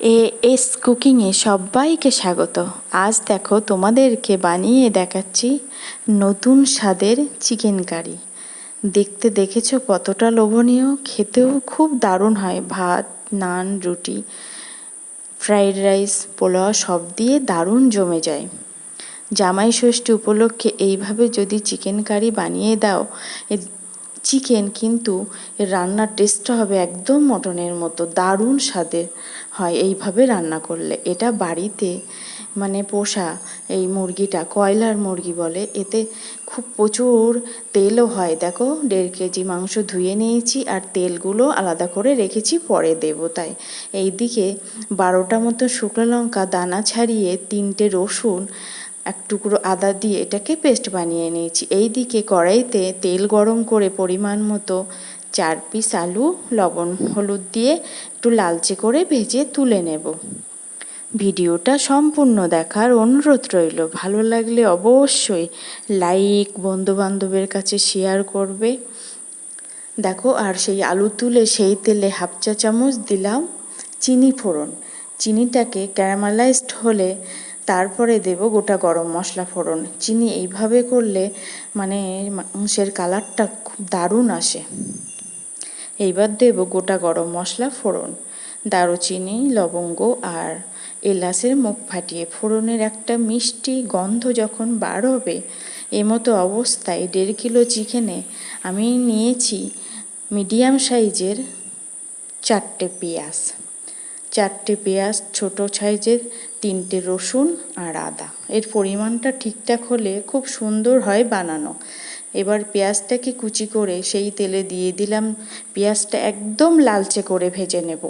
A S কুকিংয়ে সবাইকে স্বাগত। আজ দেখো তোমাদেরকে বানিয়ে দেখাচ্ছি নতুন স্বাদের চিকেন কারি। দেখতে দেখেছ কতটা লোভনীয়? খেতেও খুব দারুণ হয়। ভাত, নান, রুটি, ফ্রাইড রাইস, পোলাও সব দিয়ে দারুণ জমে যায়। জামাই ষষ্ঠী উপলক্ষে এইভাবে যদি চিকেন কারি বানিয়ে দাও চিকেন কিন্তু এর রান্নার টেস্টটা হবে একদম মটনের মতো, দারুণ স্বাদের। হয়, এইভাবে রান্না করলে। এটা বাড়িতে মানে পোষা এই মুরগিটা, কয়লার মুরগি বলে, এতে খুব প্রচুর তেলও হয়। দেখো, দেড় কেজি মাংস ধুয়ে নিয়েছি আর তেলগুলো আলাদা করে রেখেছি, পরে দেবো তাই। এইদিকে বারোটা মতো শুকনো লঙ্কা, দানা ছাড়িয়ে তিনটে রসুন এক টুকরো আদা দিয়ে এটাকে পেস্ট বানিয়ে নিয়েছি। এই দিকে কড়াইতে তেল গরম করে পরিমাণ মতো চার পিস আলু, লবণ, হলুদ দিয়ে একটু লালচে করে ভেজে তুলে নেব। ভিডিওটা সম্পূর্ণ দেখার অনুরোধ রইল। ভালো লাগলে অবশ্যই লাইক বন্ধুবান্ধবের কাছে শেয়ার করবে। দেখো, আর সেই আলু তুলে সেই তেলে হাফ চা চামচ দিলাম চিনি ফোড়ন। চিনিটাকে ক্যারামালাইজড হলে তারপরে দেব গোটা গরম মশলা ফোড়ন। চিনি এইভাবে করলে মানে মাংসের কালারটা খুব দারুণ আসে। এইবার দেব গোটা গরম মশলা ফোড়ন। দারুচিনি, লবঙ্গ আর এলাচের মুখ ফাটিয়ে ফোড়নের একটা মিষ্টি গন্ধ যখন বার হবে এমতো অবস্থায় দেড় কিলো চিকেনে আমি নিয়েছি মিডিয়াম সাইজের চারটে পেঁয়াজ। চারটে পেঁয়াজ, ছোট সাইজের তিনটে রসুন আর আদা। এর পরিমাণটা ঠিকঠাক হলে খুব সুন্দর হয় বানানো। এবার পেঁয়াজটাকে কুচি করে সেই তেলে দিয়ে দিলাম। পেঁয়াজটা একদম লালচে করে ভেজে নেব।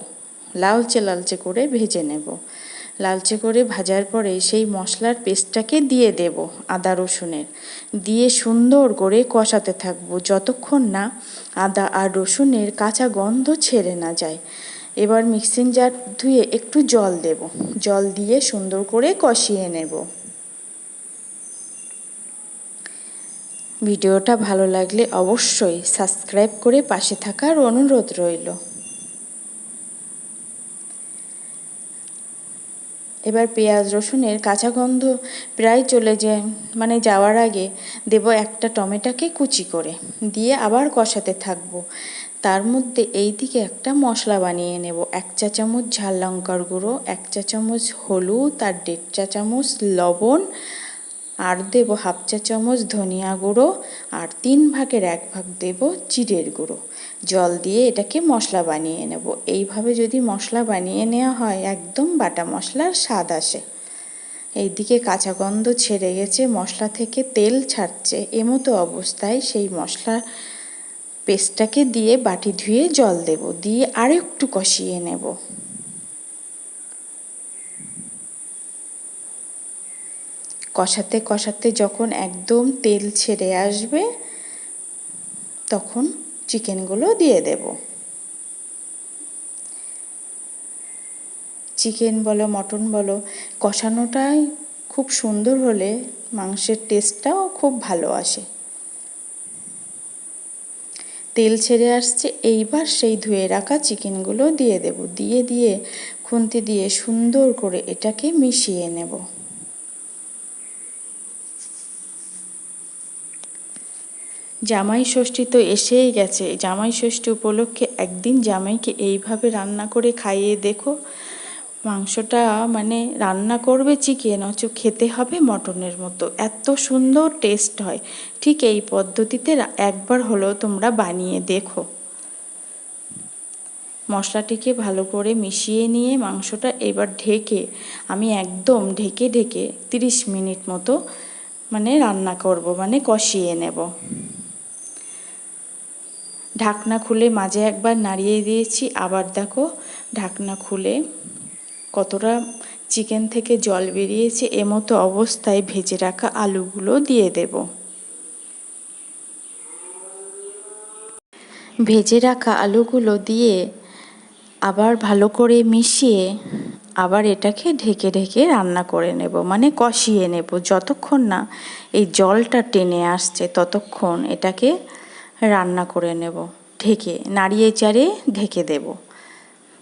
লালচে লালচে করে ভেজে নেব। লালচে করে ভাজার পরে সেই মশলার পেস্টটাকে দিয়ে দেব আদা রসুনের। দিয়ে সুন্দর করে কষাতে থাকব। যতক্ষণ না আদা আর রসুনের কাঁচা গন্ধ ছেড়ে না যায়। এবার মিক্সিং জার ধুয়ে একটু জল দেব। জল দিয়ে সুন্দর করে কষিয়ে নেব। ভিডিওটা ভালো লাগলে অবশ্যই সাবস্ক্রাইব করে পাশে থাকার অনুরোধ রইল। এবার পেঁয়াজ রসুনের কাঁচা গন্ধ প্রায় চলে যায় মানে যাওয়ার আগে দেব একটা টমেটোকে কুচি করে, দিয়ে আবার কষাতে থাকব। তার মধ্যে এই দিকে একটা মশলা বানিয়ে নেব। এক চা চামচ ঝাল লঙ্কার গুঁড়ো, এক চা চামচ হলুদ আর দেড় চা চামচ লবণ। আর দেব হাফ চা চামচ ধনিয়া গুঁড়ো আর তিন ভাগের এক ভাগ দেব জিরের গুঁড়ো। জল দিয়ে এটাকে মশলা বানিয়ে নেব। এইভাবে যদি মশলা বানিয়ে নেওয়া হয়, একদম বাটা মশলার স্বাদ আসে। এইদিকে কাঁচা গন্ধ ছেড়ে গেছে, মশলা থেকে তেল ছাড়ছে। এমতো অবস্থায় সেই মশলা পেস্টটাকে দিয়ে বাটি ধুয়ে জল দেব, দিয়ে আর একটু কষিয়ে নেব। কষাতে কষাতে যখন একদম তেল ছেড়ে আসবে, তখন চিকেনগুলো দিয়ে দেব। চিকেন বলো, মটন বলো, কষানোটাই খুব সুন্দর হলে মাংসের টেস্টটাও খুব ভালো আসে। তেল ছেড়ে আসছে, এইবার সেই ধুয়ে রাখা চিকেনগুলো দিয়ে দেব। দিয়ে দিয়ে খুন্তি দিয়ে সুন্দর করে এটাকে মিশিয়ে নেব। জামাই ষষ্ঠী তো এসেই গেছে। জামাই ষষ্ঠী উপলক্ষে একদিন জামাইকে এইভাবে রান্না করে খাইয়ে দেখো। মাংসটা মানে রান্না করবে চিকেন অচ খেতে হবে মটনের মতো। এত সুন্দর টেস্ট হয়। ঠিক এই পদ্ধতিতে একবার হলেও তোমরা বানিয়ে দেখো। মশলাটিকে ভালো করে মিশিয়ে নিয়ে মাংসটা এবার ঢেকে, আমি একদম ঢেকে ঢেকে তিরিশ মিনিট মতো মানে রান্না করব মানে কষিয়ে নেব। ঢাকনা খুলে মাঝে একবার নাড়িয়ে দিয়েছি, আবার দেখো ঢাকনা খুলে কতটা চিকেন থেকে জল বেরিয়েছে এমতো অবস্থায় ভেজে রাখা আলুগুলো দিয়ে দেব। ভেজে রাখা আলুগুলো দিয়ে আবার ভালো করে মিশিয়ে আবার এটাকে ঢেকে ঢেকে রান্না করে নেব মানে কষিয়ে নেব। যতক্ষণ না এই জলটা টেনে আসছে, ততক্ষণ এটাকে রান্না করে নেব। ঢেকে নাড়িয়ে চাড়িয়ে ঢেকে দেবো।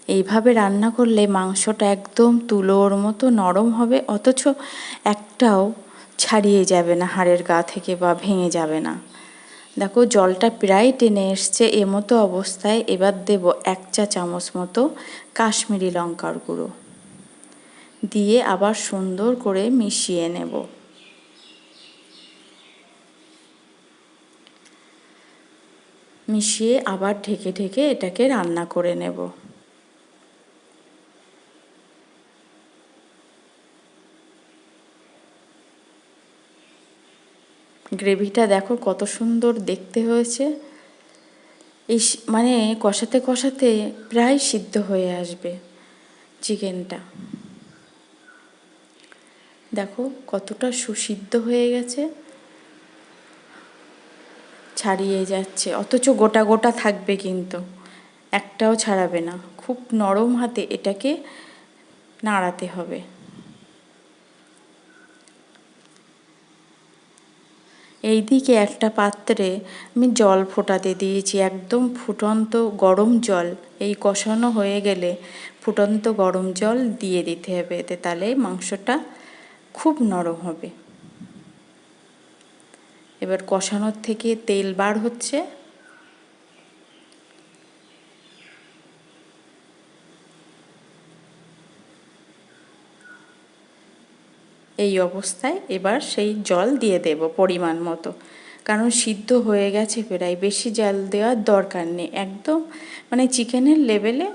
এইভাবে রান্না করলে মাংসটা একদম তুলোর মতো নরম হবে, অথচ একটাও ছাড়িয়ে যাবে না, হাড়ের গা থেকে বা ভেঙে যাবে না। দেখো, জলটা প্রায় টেনে এসছে এমতো অবস্থায় এবার দেব এক চা চামচ মতো কাশ্মীরি লঙ্কার গুঁড়ো। দিয়ে আবার সুন্দর করে মিশিয়ে নেব। মিশিয়ে আবার ঢেকে ঢেকে এটাকে রান্না করে নেব। গ্রেভিটা দেখো কত সুন্দর দেখতে হয়েছে। এই মানে কষাতে কষাতে প্রায় সিদ্ধ হয়ে আসবে চিকেনটা। দেখো কতটা সুসিদ্ধ হয়ে গেছে। ছাড়িয়ে যাচ্ছে, অথচ গোটা গোটা থাকবে কিন্তু, একটাও ছাড়াবে না। খুব নরম হাতে এটাকে নাড়াতে হবে। এইদিকে একটা পাত্রে আমি জল ফোটাতে দিয়েছি, একদম ফুটন্ত গরম জল। এই কষানো হয়ে গেলে ফুটন্ত গরম জল দিয়ে দিতে হবে, এতে তাহলে মাংসটা খুব নরম হবে। এবার কষানোর থেকে তেল বার হচ্ছে। এই অবস্থায় এবার সেই জল দিয়ে দেব পরিমাণ মতো। কারণ সিদ্ধ হয়ে গেছে প্রায়, বেশি জল দেওয়ার দরকার নেই। একদম মানে চিকেনের লেভেলে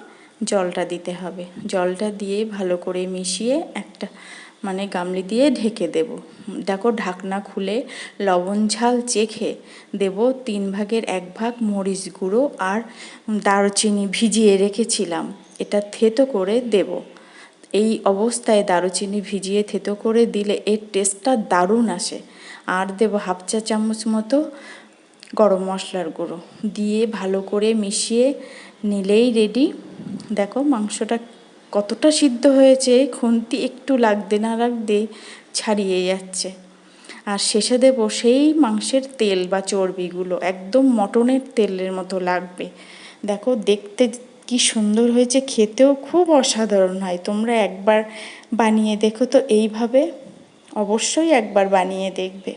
জলটা দিতে হবে। জলটা দিয়ে ভালো করে মিশিয়ে একটা মানে গামলি দিয়ে ঢেকে দেব। দেখো ঢাকনা খুলে লবণ ঝাল চেখে দেব তিন ভাগের এক ভাগ মরিচ গুঁড়ো আর দারুচিনি ভিজিয়ে রেখেছিলাম। এটা থেতো করে দেবো। এই অবস্থায় দারুচিনি ভিজিয়ে থেতো করে দিলে এর টেস্টটা দারুণ আসে। আর দেবো হাফ চা চামচ মতো গরম মশলার গুঁড়ো দিয়ে ভালো করে মিশিয়ে নিলেই রেডি দেখো মাংসটা কতটা সিদ্ধ হয়েছে, খুন্তি একটু লাগতে না লাগতে ছাড়িয়ে যাচ্ছে। আর শেষে দেবো সেই মাংসের তেল বা চর্বিগুলো, একদম মটনের তেলের মতো লাগবে। দেখো দেখতে কি সুন্দর হয়েছে, খেতেও খুব অসাধারণ হয়। তোমরা একবার বানিয়ে দেখো, তো এইভাবে অবশ্যই একবার বানিয়ে দেখবে।